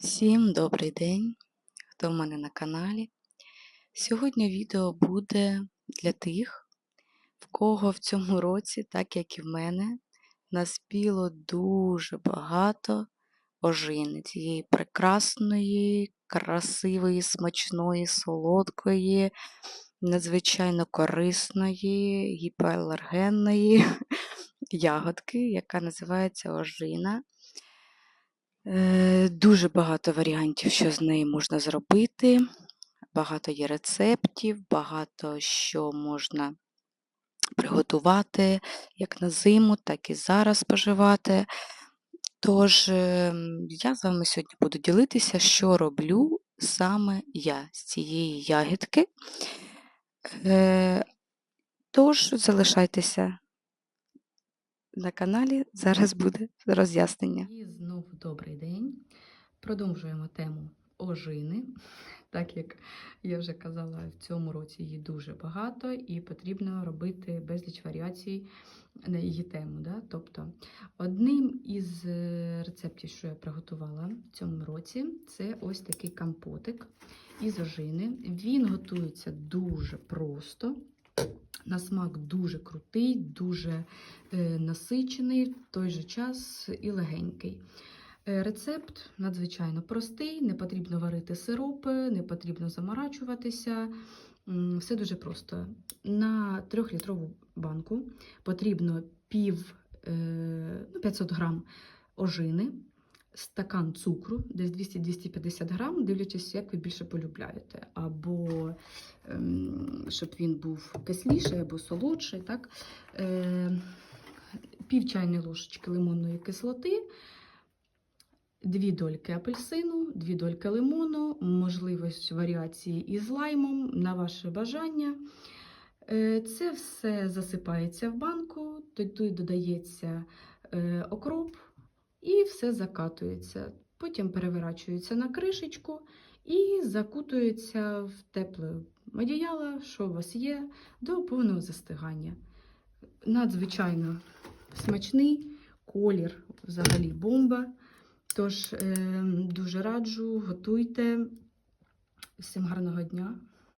Всім добрий день, хто в мене на каналі. Сьогодні відео буде для тих, в кого в цьому році, так як і в мене, наспіло дуже багато ожини цієї прекрасної, красивої, смачної, солодкої, надзвичайно корисної, гіпоалергенної ягодки, яка називається ожина. Е, Дуже багато варіантів, що з нею можна зробити. Багато є рецептів, багато що можна приготувати як на зиму, так і зараз споживати. Тож, ем, я з вами сьогодні буду ділитися, що роблю саме я з цієї ягідки. Е, Тож, залишайтеся на каналі, зараз буде роз'яснення. І знову добрий день. Продовжуємо тему ожини. Так як я вже казала, в цьому році її дуже багато, і потрібно робити безліч варіацій на її тему. Да? Тобто, одним із е, рецептів, що я приготувала в цьому році, це ось такий компотик із ожини. Він готується дуже просто. На смак дуже крутий, дуже е, насичений, в той же час і легенький. Е, Рецепт надзвичайно простий, не потрібно варити сиропи, не потрібно заморачуватися. Все дуже просто. На 3-літрову банку потрібно пів, е, ну, 500 грам ожини, стакан цукру, десь 200-250 грам, дивлячись, як ви більше полюбляєте. Або ем, щоб він був кисліший або солодший. Так? Е, пів чайної ложечки лимонної кислоти, дві дольки апельсину, дві дольки лимону, можливість варіації із лаймом на ваше бажання. Е, Це все засипається в банку, туди додається е, окроп і все закатується. Потім переворачується на кришечку і закутується в тепле одіяло, що у вас є, до повного застигання. Надзвичайно смачний колір, взагалі бомба. Тож е, дуже раджу, готуйте. Всім гарного дня,